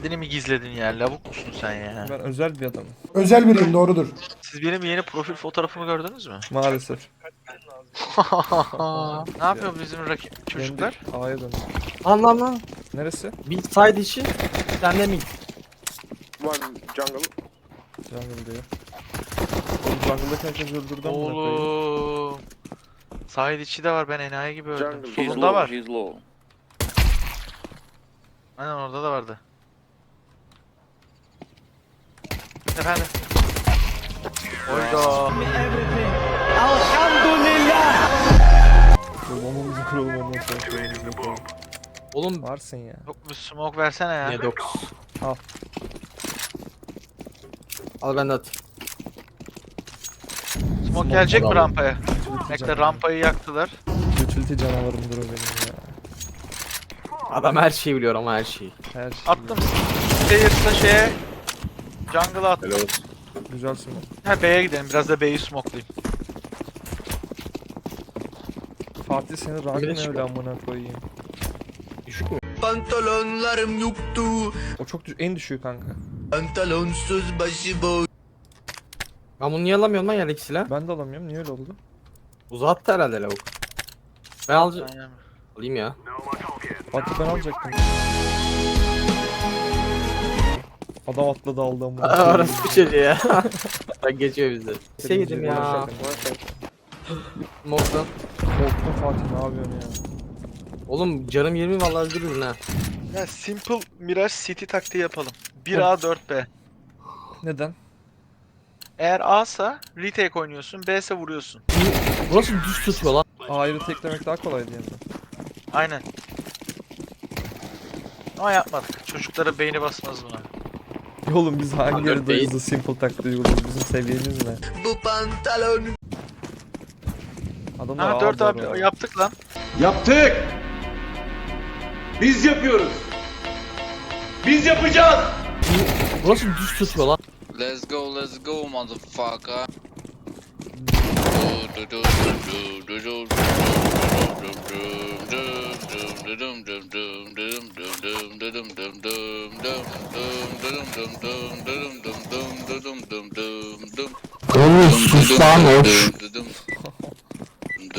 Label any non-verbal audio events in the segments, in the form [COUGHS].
Kendini mi gizledin ya? Lavuk musun sen ya? Ben özel bir adamım. Özel biriyim doğrudur. Siz benim yeni profil fotoğrafımı gördünüz mü? Maalesef. [LAUGHS] ne yapıyor bizim rakip çocuklar? Kendi A'ya döndüm. Lan lan lan. Neresi? Bir side içi. Sen de mid. One jungle. Jungle diyor. Oğlum jungle'daki herkes öldürdü amına koyayım. Oğlum. Sahil içi de var ben enayi gibi öldüm. Jungle. Solunda var. he's low. Aynen orada da vardı. Efendim. Oyda. Kurmamamızı kuralım ondan sonra. Oğlum Varsın ya. Yok bir smoke versene ya. ne dokuz. Al. Al ben de atayım. Smoke gelecek mi rampaya? Bekle canavarım. rampayı yaktılar. Utility canavarımdır o benim ya. Adam her şeyi biliyor ama her şeyi. Her şey. Attım. Stairs'la şeye. Jungle'a attım. Helal olsun. Güzelsin o. Ha B'ye gidelim. Biraz da B'yi smoke'layayım. Fatih seni rank Bile ne öyle amına koyayım. Düşük mü? Pantolonlarım yoktu. O çok düş en düşüğü kanka. Pantolonsuz başıboş. Ben bunu niye alamıyorum lan yerdeki silah? Ben de alamıyorum. Niye öyle oldu? Uzattı herhalde lavuk. Ben alacağım. Aynen. Alayım ya. Fatih ben alacaktım. Adam atladı aldı Aa, koyayım. Orası bir şey ya. [LAUGHS] ben geçiyor bizde. Şey yedim ya. Uğraşarak. Mordan. Korktum Fatih ne yapıyorsun ya? Oğlum canım 20 vallahi öldürürüm ha. Ya simple Mirage City taktiği yapalım. 1A 4B. Neden? Eğer A'sa retake oynuyorsun, B ise vuruyorsun. Burası düz tutuyor lan. A'yı da teklemek daha kolaydı yani. Aynen. Ama yapmadık. Çocuklara beyni basmaz buna. [LAUGHS] Oğlum biz hangi Abi, yarıdayız da simple taktiği uyguluyoruz? Bizim seviyemiz ne? Bu pantolon Adamlar Ha 4 ağırlar abi ya. yaptık lan. Yaptık. Biz yapıyoruz. Biz yapacağız. Burası düz tutuyor lan. Let's go, let's go, motherfucker. Sus lan, hoş.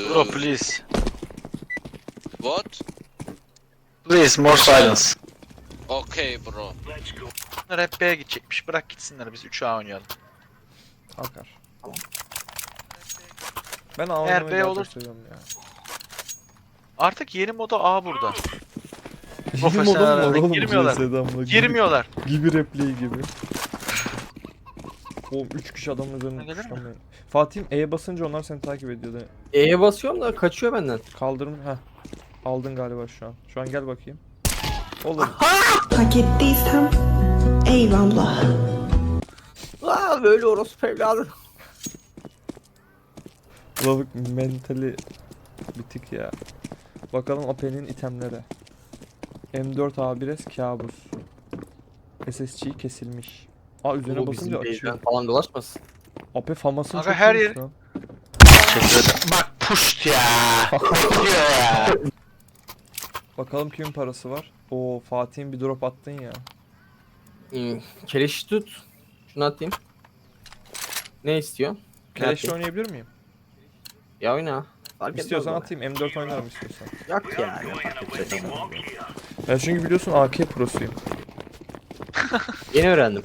Bro please. What? Please more silence. Okay, bro. Bunlar hep B'ye gidecekmiş. Bırak gitsinler biz 3A oynayalım. Akar. Ben A Eğer oynamayı B daha olur- çok seviyorum ya. Artık yeni moda A burada. Yeni Profesyonel modum var oğlum girmiyorlar. Girmiyorlar. Gibi replay gibi. Oğlum 3 kişi adamın üzerine Gelir mi? Fatih'im E'ye basınca onlar seni takip ediyordu. E'ye basıyorum da kaçıyor benden. Kaldırım heh. Aldın galiba şu an. Şu an gel bakayım. Oğlum [LAUGHS] Hak ettiysem eyvallah. Aa böyle orospu evladı. Lavuk mentali bitik ya. Bakalım Ape'nin itemleri. M4 A1S kabus. SSC kesilmiş. Aa üzerine Bu basınca bizim açıyor. base'den falan dolaşmasın. Ape famasını Aga çok her iyiymiş yeri- lan. Bak puşt ya. [LAUGHS] Diyor ya. Bakalım kimin parası var. Oo Fatih'in bir drop attın ya. Hmm, Keleşi tut. Şunu atayım. Ne istiyor? Ne Keleş'le atayım? oynayabilir miyim? Ya oyna. Fark İstiyorsan atayım. M4 oynarım istiyorsan. Yok ya. ne fark edecek ama. Ben çünkü biliyorsun AK prosuyum. [LAUGHS] Yeni öğrendim.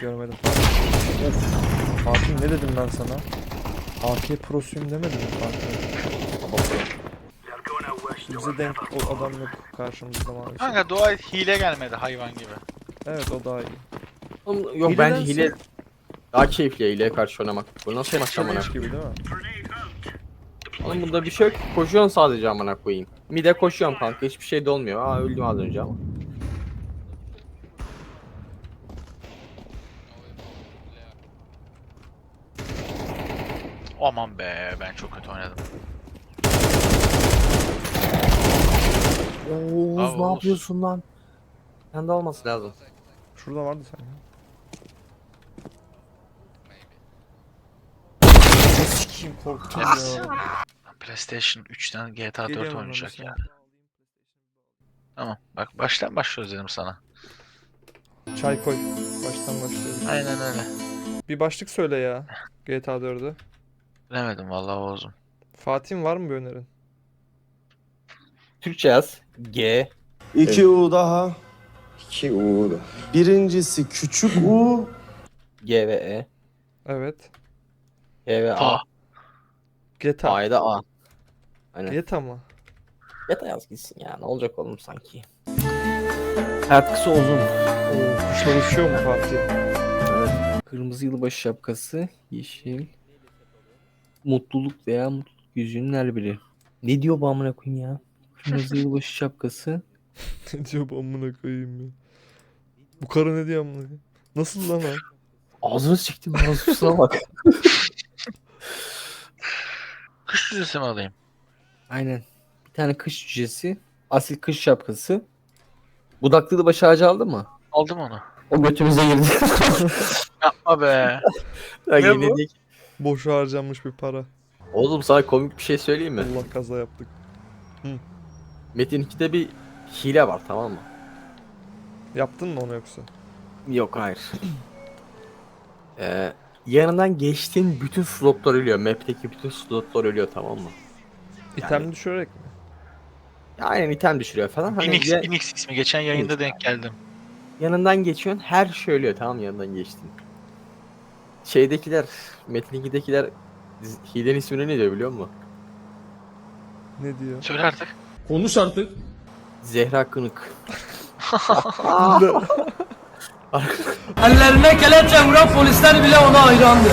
Görmedim. Fatih ne dedim ben sana? AK prosuyum demedim mi Fatih? Bize denk o adam yok karşımızda maalesef. Kanka doğa hile gelmedi hayvan gibi. Evet o daha iyi. Oğlum, yok Hiledense- bence hile daha keyifli ya hileye karşı oynamak. Bu nasıl maç amına? Challenge gibi değil mi? Oğlum bunda bir şey yok. Koşuyorsun sadece amına koyayım. Mide koşuyorum kanka hiçbir şey de olmuyor. Aa öldüm az önce ama. Aman be ben çok kötü oynadım. Oğuz Abi, ne Oğuz. yapıyorsun lan? Sende olması lazım. Şurada vardı sen ya. Sikiyim korktum ya. PlayStation 3'ten GTA 4 Geliyorum oynayacak ben ya. sana. Tamam. Bak baştan başlıyoruz dedim sana. Çay koy. Baştan başlayalım. Aynen öyle. Bir başlık söyle ya. GTA 4'ü. Bilemedim vallahi Oğuz'um. Fatih'in var mı bir önerin? Türkçe yaz. G. İki U daha. İki U. Birincisi küçük U. G ve E. Evet. G ve A. Ta. GTA. A'ya da A. Aynen. GTA mı? Yata yaz gitsin ya. Ne olacak oğlum sanki. Hayat kısa uzun. Oo, kuşlar uçuyor mu Fatih? Kırmızı yılbaşı şapkası, yeşil. Mutluluk veya mutluluk yüzüğünün her biri. Ne diyor bu amına koyayım ya? Kırmızı yılbaşı şapkası. [LAUGHS] ne diyor bu amına koyayım ya? Bu karı ne diyor amına koyayım? Nasıl lan o? Ağzını siktim ağzına bak. [LAUGHS] Kış dizisi mi alayım? Aynen. Bir tane kış cücesi. Asil kış şapkası. Budaklı yılbaşı ağacı aldın mı? Aldım onu. O götümüze girdi. [LAUGHS] Yapma be. Ya Ne yine bu? Boşa harcanmış bir para. Oğlum sana komik bir şey söyleyeyim mi? Allah kaza yaptık. Metin 2'de bir hile var tamam mı? Yaptın mı onu yoksa? Yok hayır. [CLEARS THROAT] ee, yanından geçtiğin bütün slotlar ölüyor. Map'teki bütün slotlar ölüyor tamam mı? İtem düşürerek mi? Aynen item düşürüyor falan. Hani Phoenix, ya- Phoenix ismi. Geçen yayında denk geldim. yanından geçiyorsun her şey ölüyor tamam mı yanından geçtin. Şeydekiler, Metin 2'dekiler diz- hilenin ismini ne diyor biliyor musun? Ne diyor? Söyle artık. Konuş artık. Zehra Kınık. Ellerine kelepçe vuran polisler bile ona hayrandı.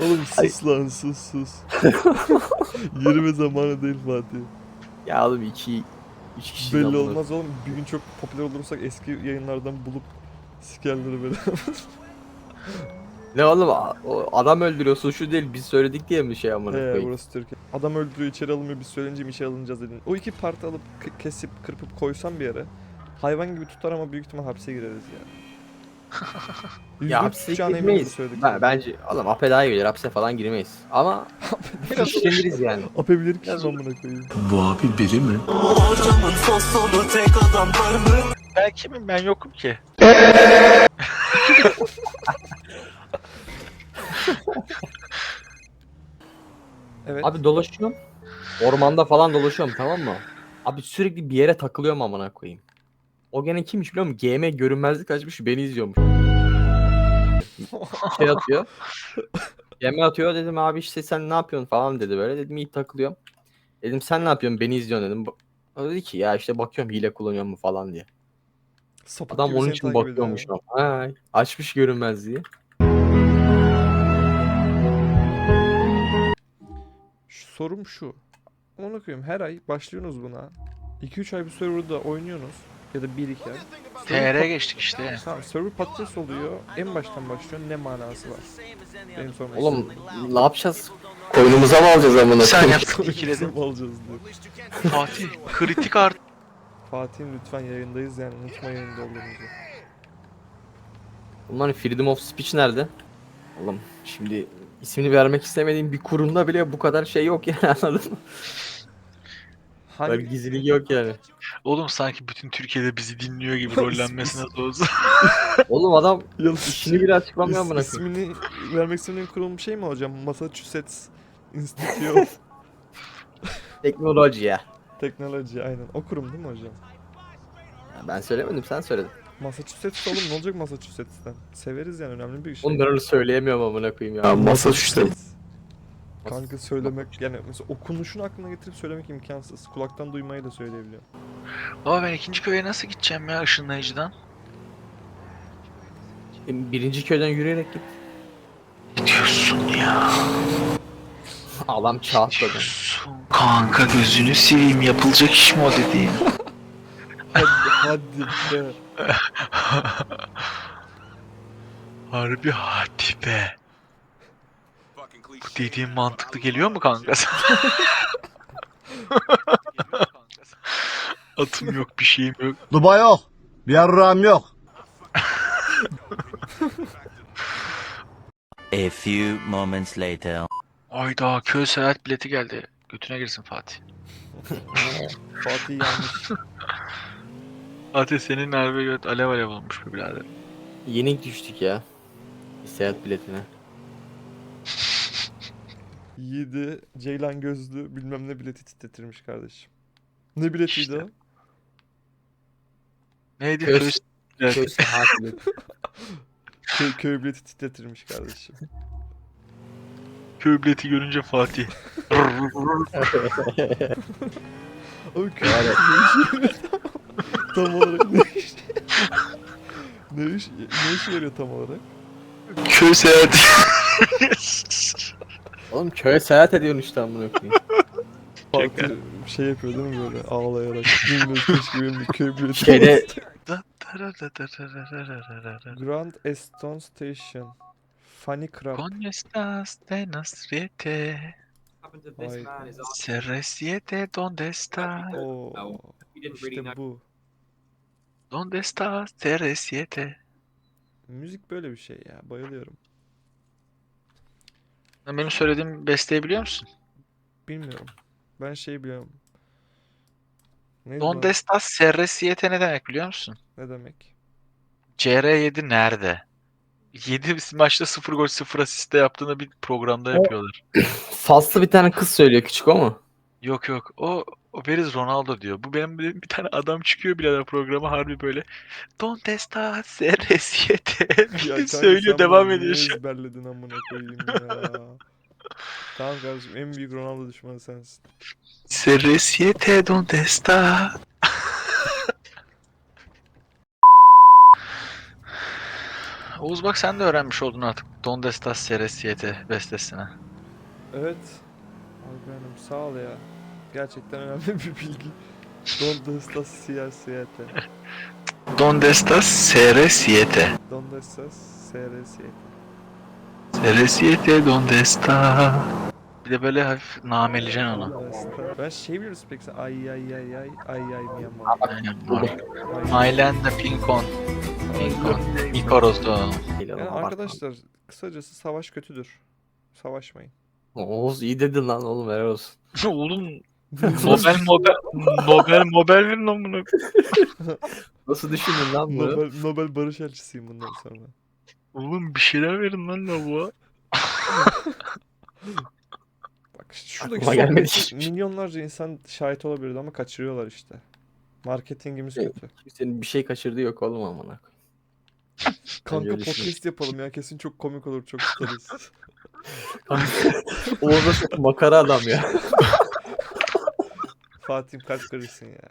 Oğlum sus lan sus sus. [LAUGHS] Yeri ve zamanı değil Fatih. Ya oğlum iki, üç kişi Belli olmaz oğlum. Bir gün çok popüler olursak eski yayınlardan bulup sikerleri böyle. [LAUGHS] Ne oğlum a- o adam öldürüyor suçlu değil biz söyledik diye mi şey amına He koyayım? burası Türkiye. Adam öldürüyor içeri alınmıyor biz söyleyince mi içeri alınacağız dedin. O iki parti alıp k- kesip kırpıp koysam bir yere. Hayvan gibi tutar ama büyük ihtimal hapse gireriz yani. [LAUGHS] Yüzde Ya hapse tutacağına eminim bu girmeyiz. söylediklerim. Ben, bence oğlum APE daha iyi gelir hapse falan girmeyiz. Ama [LAUGHS] işleniriz yani. Apebilir ki Biraz amına koyayım. Bu abi biri mi? Ben kimim? Ben yokum ki. [LAUGHS] Evet. Abi dolaşıyorum. Ormanda falan dolaşıyorum tamam mı? Abi sürekli bir yere takılıyorum amına koyayım. O gene kimmiş biliyor musun? GM görünmezlik açmış beni izliyormuş. [LAUGHS] şey atıyor. GM atıyor dedim abi işte sen ne yapıyorsun falan dedi böyle. Dedim iyi takılıyorum. Dedim sen ne yapıyorsun beni izliyorsun dedim. O dedi ki ya işte bakıyorum hile kullanıyor mu falan diye. Sapık Adam gibi onun seni için takip ediyor bakıyormuş ama. Ha, açmış görünmezliği. Sorum şu. Onu koyayım her ay başlıyorsunuz buna. 2-3 ay bir serverda oynuyorsunuz. Ya da 1-2 ay. Server TR pat- geçtik işte. Tamam server patates oluyor. En baştan başlıyor. Ne manası var? Benim sormak Oğlum ne yapacağız? Koynumuza mı alacağız amına Sen koyayım? yaptın ikiledim. Alacağız diye. Fatih kritik art. Fatih'im lütfen yayındayız yani unutma yayında olduğumuzu. Bunların freedom of speech nerede? Oğlum şimdi ismini vermek istemediğim bir kurumda bile bu kadar şey yok yani [LAUGHS] anladın mı? Hangi gizlilik yok yani. Oğlum sanki bütün Türkiye'de bizi dinliyor gibi [LAUGHS] rollenmesine doğru. Oğlum adam [LAUGHS] işini bile açıklamıyor koyayım. ismini vermek istediğin kurum şey mi hocam? Massachusetts Institute of Teknoloji ya. Technology aynen. O kurum değil mi hocam? Ya Ben söylemedim sen söyledin. Massachusetts oğlum ne olacak Massachusetts'ten? Severiz yani önemli bir şey. Oğlum ben öyle söyleyemiyorum amına koyayım ya. Massachusetts. Kanka söylemek yani mesela okunuşunu aklına getirip söylemek imkansız. Kulaktan duymayı da söyleyebiliyor. Baba ben ikinci köye nasıl gideceğim ya ışınlayıcıdan? Birinci köyden yürüyerek git. Ne diyorsun ya? Adam. Diyorsun. Kanka gözünü seveyim yapılacak iş mi o dediğin? [LAUGHS] Hadi be. [LAUGHS] Harbi hadi be. Bu dediğin mantıklı geliyor mu kanka? [LAUGHS] Atım yok bir şeyim yok. Dubai yok. Bir yarrağım yok. A few moments later. Ayda köy seyahat bileti geldi. Götüne girsin Fatih. Fatih yanlış. [LAUGHS] Fatih senin harbi göt alev alev olmuş bu birader. Yenik düştük ya. Bir seyahat biletine. [LAUGHS] Yiğidi Ceylan gözlü bilmem ne bileti titretirmiş kardeşim. Ne biletiydi İşte. o? Neydi Köy- köy Evet. Köy seyahat bileti. [LAUGHS] Köy, köy bileti titretirmiş kardeşim. köy bileti görünce Fatih. [LAUGHS] Abi köy bileti yarıyor tam, olarak ne iş? ne iş, ne işe yarıyor tam olarak? köy seyahati. Oğlum köye seyahat ediyorsun işte amına koyayım. Fatih şey yapıyor değil mi böyle ağlayarak. Ederim keşke benim de köy bileti Şeyde Grand Eston Station. Funny Crab. Con estás de Nasriete? Ay. Serresiete, ¿dónde está? Oo. İşte bu. ¿Dónde está Serresiete? Müzik böyle bir şey ya. Bayılıyorum. Sen benim söylediğim besteyi biliyor musun? Bilmiyorum. Ben şey biliyorum. Neydi ¿Dónde lan? está Serresiete ne demek biliyor musun? Ne demek? CR7 nerede? 7 maçta 0 gol 0 asist de yaptığını bir programda yapıyorlar. [COUGHS] Faslı bir tane kız söylüyor küçük o mu? Yok yok. O o Beriz Ronaldo diyor. Bu benim bir, bir tane adam çıkıyor birader programa harbi böyle. Donde está CR7 Ya diye kanka söylüyor devam ediyor niye ezberledin amına koyayım ya. tamam kardeşim en büyük Ronaldo düşmanı sensin. CR7 donde está? Oğuz bak sen de öğrenmiş oldun artık. Donde está CR7 bestesini. Evet. Algınım sağ ol ya. Gerçekten önemli bir bilgi. Donde estás CR7? Donde está CR7? Donde estás CR7? CR7 donde está? Bir de böyle hafif. Donde está? Ben şey biliyorum peki sen ay ay ay ay ay ay Myanmar. Aynen. Ay. Ailende Pinkon. Pinkon. Mikoros'ta. Yani arkadaşlar kısacası savaş kötüdür. Savaşmayın. Oğuz iyi dedin lan oğlum helal olsun. [LAUGHS] Oğlum Nobel [LAUGHS] Nobel Nobel Nobel verin lan bunu. Nasıl düşündün lan bunu? Nobel, Nobel Barış Elçisiyim bundan sonra. Oğlum bir şeyler verin lan lavuğa. [LAUGHS] Bak şuradaki Aklıma gelmedi sohbeti hiçbir şey. milyonlarca insan şahit olabilirdi ama kaçırıyorlar işte. Marketingimiz Evet. kötü. Senin bir şey kaçırdığı yok oğlum amına koyayım. Kanka öyle podcast yapalım ya kesin çok komik olur çok tutarız. Oğuz da çok makara adam ya. [LAUGHS] Fatih'im kalp [LAUGHS] kırırsın ya.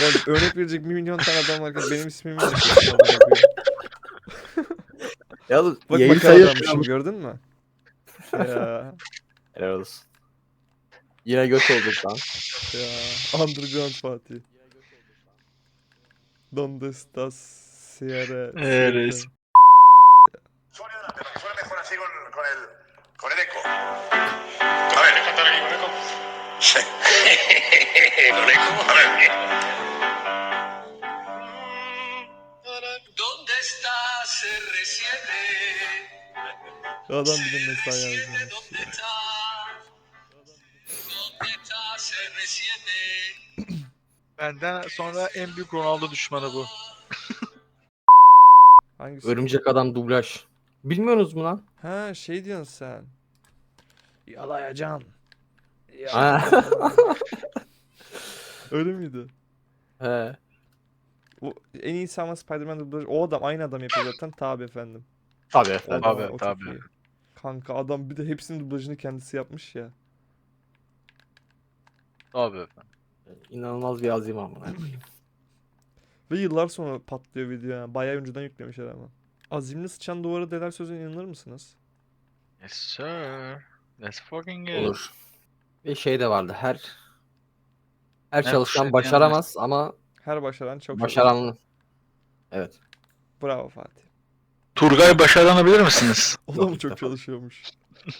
Yani örnek verecek bir milyon tane adam varken benim ismimi. Ya oğlum Bak sayı adammışım gördün mü? [LAUGHS] Ya, Helal olsun. Yine göt olduk lan. ya. Underground Fatih. Donde estás? Sierra. Eres. Suena mejor así con, con el, con el eco. A ver, ¿le cantar aquí con eco? [LAUGHS] Sí. con eco, a ver. ¿Dónde está CR7? Adam bir de mesai yazmış ya. ¿Dónde está CR7? Benden sonra en büyük Ronaldo düşmanı bu. [LAUGHS] Hangisi? Örümcek adam dublaj. Bilmiyorsunuz mu lan? Ha şey diyorsun sen. Yalayacan. Ha. [LAUGHS] Öyle miydi? He. O, en iyi ama Spider-Man dublajı. O adam aynı adam yapıyor zaten. Tabi efendim. Tabii O efendim. çok tabii. iyi. Kanka adam bir de hepsinin dublajını kendisi yapmış ya. Abi efendim. İnanılmaz bir azim amına koyayım. Ve yıllar sonra patlıyor video yani. Bayağı önceden yüklemişler ama. Azimli sıçan duvara deler sözüne inanır mısınız? Yes sir. Let's fucking go. Olur. Ve şey de vardı her her Her çalışan kuşak başaramaz ama Her başaran çok başaranlı. Evet. Bravo Fatih. Turgay başaranabilir misiniz? [LAUGHS] O da Yok, mı ilk çok defa. çalışıyormuş? [LAUGHS]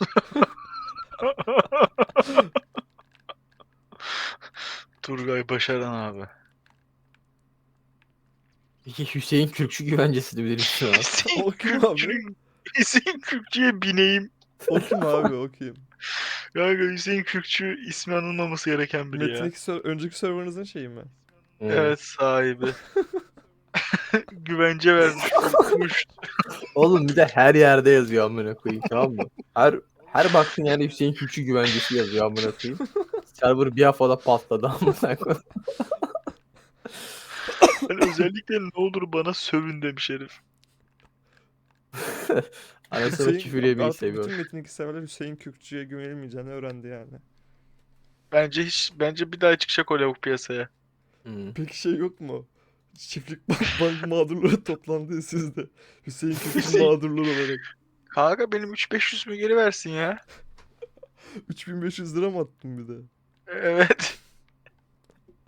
Turgay Başaran abi. Hüseyin Kürkçü güvencesi de bilir misin abi? [LAUGHS] O kim abi? Hüseyin Kürkçü'ye bineyim. O kim abi o kim? Kanka Hüseyin Kürkçü ismi anılmaması gereken biri ya. 2 ser- önceki serverınızın şeyi mi? Evet sahibi. [LAUGHS] Güvence vermiş. Oğlum bir de her yerde yazıyor amına koyayım tamam mı? Her her baktığın yerde Hüseyin Kürkçü güvencesi yazıyor amına koyayım. Server bir haftada patladı amına koyayım. Ben özellikle ne olur bana sövün demiş herif. [LAUGHS] Ara sıra Hüseyin- küfür yemeyi artık seviyorum. Bütün Metin 2 severler Hüseyin Kürkçü'ye güvenilmeyeceğini öğrendi yani. Bence hiç bence bir daha çıkacak o lavuk piyasaya. Hmm. Peki şey yok mu? Çiftlik bank, bank mağdurları [LAUGHS] toplandı sizde. Hüseyin Kürkçü Hüseyin- mağdurlar olarak. Kanka benim 3500 mü geri versin ya? [LAUGHS] 3500 lira mı attın bir de? Evet.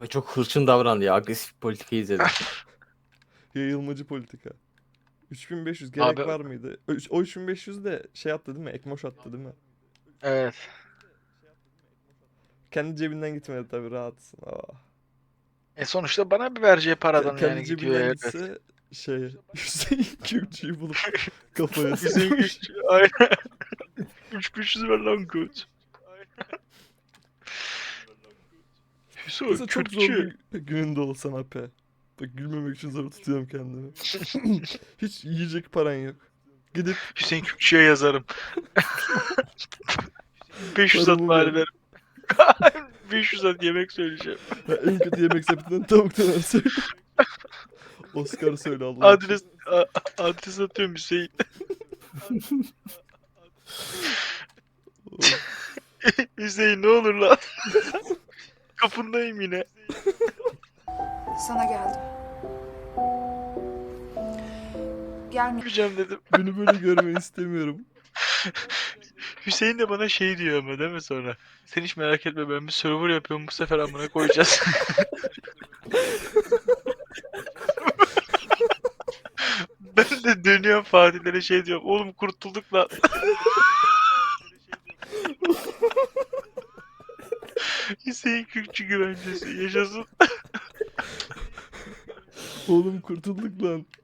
Ve Çok hırçın davrandı ya. Agresif politika izledim. [LAUGHS] Yayılmacı politika. 3500 gerek Abi- var mıydı? O üç- O 3500 de şey attı değil mi? Ekmoş attı değil mi? Evet. Kendi cebinden gitmedi tabii rahatsın. Ah. E sonuçta bana bir vereceği paradan Kendi yani gidiyor cebinden evet. gitse şey [LAUGHS] Hüseyin Kürkçü'yü bulup [LAUGHS] kafaya Hüseyin sıkmış. Kürkçü. Aynen. [LAUGHS] 3500 ver lan koç. Hüseyin Mesela çok zor bir gününde olsan Ape. Bak gülmemek için zor tutuyorum kendimi. [LAUGHS] Hiç yiyecek paran yok. Gidip Hüseyin Kürkçü'ye yazarım. [LAUGHS] 500 at Paramı bari ver. verim. [LAUGHS] 500 at yemek söyleyeceğim. ya en kötü yemek sepetinden tavuk döner söyle. Oscar söyle Allah. Adres a- adres atıyorum Hüseyin. Hüseyin ne olur lan. Kapındayım yine. Sana geldim. Gelme. Yapacağım dedim. Beni böyle görmeni istemiyorum. [LAUGHS] Hüseyin de bana şey diyor ama değil mi sonra? Sen hiç merak etme ben bir server yapıyorum bu sefer amına koyacağız. [LAUGHS] ben de dönüyorum Fatih'lere şey diyorum. Oğlum kurtulduk lan. [LAUGHS] Hüseyin Kürkçü güvencesi yaşasın. Oğlum kurtulduk lan. [LAUGHS]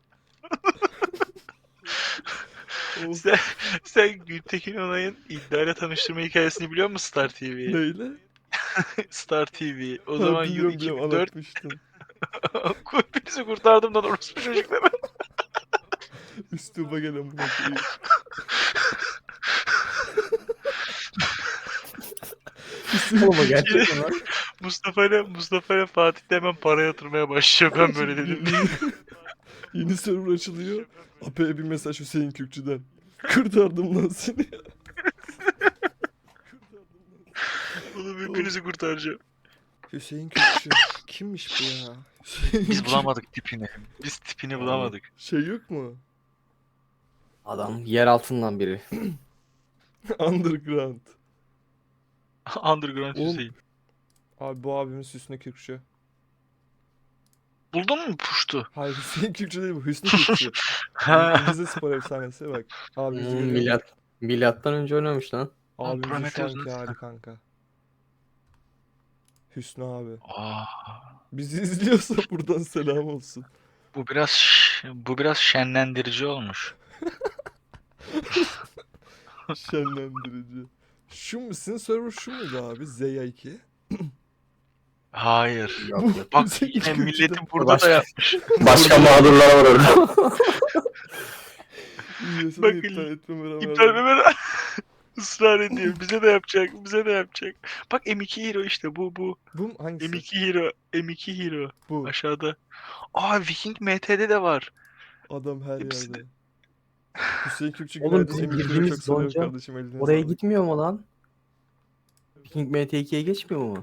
Sen, sen Gültekin Onay'ın iddiayla tanıştırma hikayesini biliyor musun Star TV'yi? neyle? [LAUGHS] Star TV. O Ha, zaman yıl biliyorum, biliyorum, 2004. anlatmıştın. [LAUGHS] Birisi kurtardım lan orospu çocukları. Üstüme gelen. Oğlum o gerçekten. Mustafa ile Mustafa ile Fatih de hemen para yatırmaya başlıyor. Ben böyle [LAUGHS] dedim. Yeni, server açılıyor. Ape'ye bir mesaj Hüseyin Kürkçü'den. Kurtardım lan seni. [LAUGHS] Oğlum hepinizi kurtaracağım. Hüseyin Kürkçü. Kimmiş bu ya? Hüseyin Biz Kürkçü. bulamadık tipini. Biz tipini bulamadık. Şey yok mu? Adam yer altından biri. [CLEARS THROAT] Underground. [LAUGHS] Underground Oğlum. Hüseyin. Abi bu abimiz Hüsnü Kürkçü. Buldun mu puştu? Hayır Hüseyin Kürkçü değil bu. Hüsnü Kürkçü. [LAUGHS] Ha. İngilizce spor efsanesi bak. Abimizi Hmm, görüyor musun? milat. Milattan önce oynamış lan. Abimizin şu Prometheus anki nasıl? hali kanka. Hüsnü abi. Aa, Bizi izliyorsa buradan selam olsun. bu biraz ş- bu biraz şenlendirici olmuş. [LAUGHS] Şenlendirici. Şu mu? Sizin server şu muydu abi? Zeya 2. Hayır. Yok, yok. Bak yine Kürkçü'den milleti burada Başka- da yapmış. Başka mağdurlar var orada. Bak, de iptal etmeme rağmen. [LAUGHS] Israr ediyor. Bize de yapacak. Bize de yapacak. Bak M2 Hero işte bu bu. Bu mu? hangisi? M2 Hero. M2 Hero. Bu. Aşağıda. Aa Viking MT'de de var. Adam her Hepsi yerde. Hüseyin Kürkçü Oğlum, bizim girdiğimiz zonca kardeşim. Oraya sağlık. gitmiyor mu lan? Viking MT2'ye geçmiyor mu?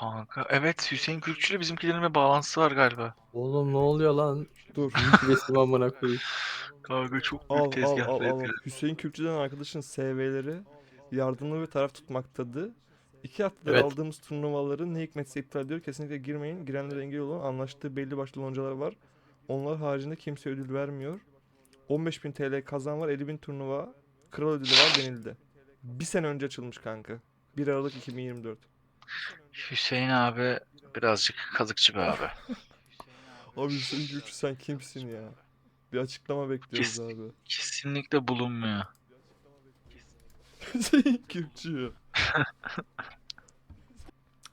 Kanka evet Hüseyin Kürkçü'yle bizimkilerin bir bağlantısı var galiba. Oğlum ne oluyor lan? Dur. Resim amına koyayım. Kanka çok büyük al tezgah al al. al. yapıyor. Hüseyin Kürkçü'den arkadaşın SV'leri yardımlı ve taraf tutmaktadı. İki haftadır Evet. aldığımız turnuvaları ne hikmetse iptal ediyor. Kesinlikle girmeyin. Girenlere engel olun. Anlaştığı belli başlı loncalar var. Onlar haricinde kimse ödül vermiyor. 15.000 TL kazan var. 50.000 turnuva. Kral ödülü var denildi. Bir sene önce açılmış kanka. 1 Aralık 2024. Hüseyin abi birazcık kazıkçı be abi. [LAUGHS] Abi Hüseyin Kürkçü sen kimsin ya? Bir açıklama bekliyoruz Kes- abi. Kesinlikle bulunmuyor. [LAUGHS] Hüseyin Kürkçü. [LAUGHS]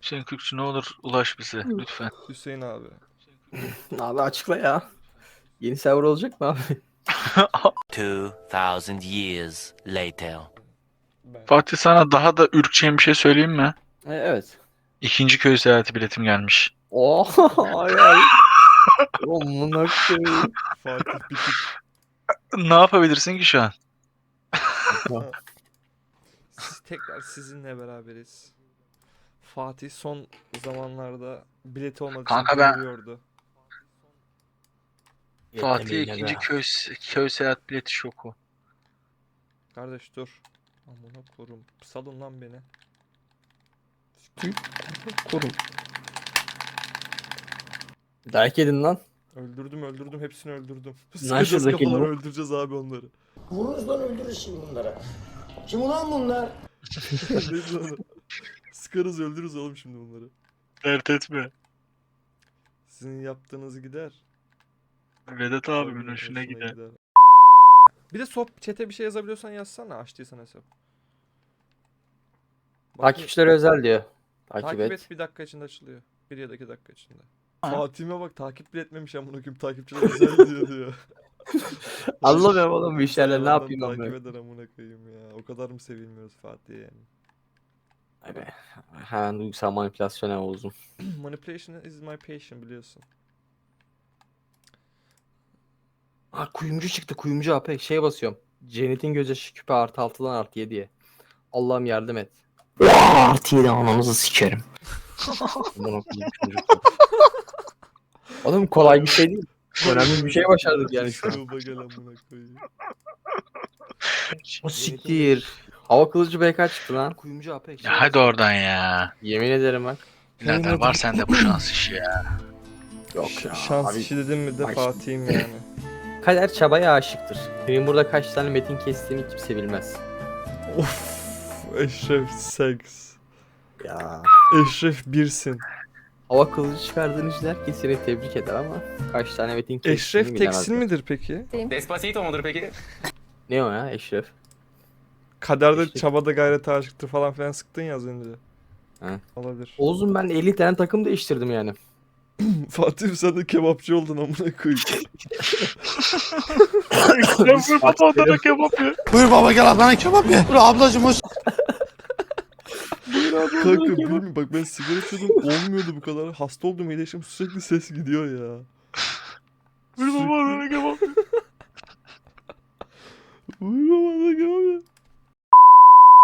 Hüseyin Kürkçü ne olur ulaş bize lütfen. Hüseyin abi. Abi açıkla ya. Yeni server olacak mı abi? 2000 years later. Ben. Fatih sana daha da ürkçeyen bir şey söyleyeyim mi? E, evet. İkinci köy seyahati biletim gelmiş. Oh [LAUGHS] ay ay. Amına koyayım. Fatih Bitik. Ne yapabilirsin ki şu an? Siz tekrar sizinle beraberiz. Fatih son zamanlarda bileti olmadığı için Kanka ben- görüyordu. Fatih Yeteneğine ikinci köy, köy seyahat bileti şoku. Kardeş dur. Amına korum. Salın lan beni. Kurum. Dayak yedin lan. Öldürdüm öldürdüm hepsini öldürdüm. Sıkacağız şuradaki kafaları öldüreceğiz abi onları. Vururuz lan öldürürüz şimdi bunları. Kim ulan bunlar? Neyse [LAUGHS] onu. Sıkarız öldürürüz oğlum şimdi bunları. Dert etme. Sizin yaptığınız gider. Vedat Tabii, abimin hoşuna gider. Bir de sop chat'e bir şey yazabiliyorsan yazsana açtıysan hesap. Bakayım. Takipçilere özel diyor. Takip, Takip et. et bir dakika içinde açılıyor. Bir ya da iki dakika içinde. Ha. Fatih'ime bak takip bile etmemiş amına koyayım takipçiler özel diyor diyor. [LAUGHS] Anlamıyorum oğlum bu işlerle ne Adam yapayım Takip ben. eder amına koyayım ya. O kadar mı sevilmiyoruz Fatih yani? Ay be. Hemen duygusal manipülasyona oldum. [CLEARS THROAT] Manipulation is my passion biliyorsun. Ha kuyumcu çıktı kuyumcu AP şeye basıyorum. Cennet'in gözyaşı küpe artı altıdan artı yediye. Allah'ım yardım et. Artı yedi ananızı sikerim. Oğlum kolay bir şey değil. Önemli bir şey başardık yani şu an. Yolda gel amına koyayım. O siktir. Hava kılıcı BK çıktı lan. Kuyumcu AP. Ya hadi oradan ya. Yemin ederim bak. Birader var sende bu şans işi ya. Yok ya. Şans abi. işi dedim mi de Bak- Fatih'im yani. Kader çabaya aşıktır. Benim burada kaç tane metin kestiğimi kimse bilmez. of. Eşref seks. Ya. Eşref birsin. Hava kılıcı çıkardığın için herkes seni tebrik eder ama kaç tane metin kestiğini Eşref teksin midir peki? Despacito mudur peki? Ne o ya Eşref? Kaderde Eşref. çabada gayrete aşıktır falan filan sıktın ya az önce. He. Olabilir. Oğuz'um ben 50 tane takım değiştirdim yani. [LAUGHS] Fatih sen de kebapçı oldun amına koyayım. [LAUGHS] Buyur baba gel ablana kebap ye. Buyur ablacım hoş. Kanka bilmiyorum bak ben sigara içiyordum olmuyordu bu kadar. Hasta oldum iyileşim sürekli ses gidiyor ya. Bir babada da kebap ya. Baba da kebap ye.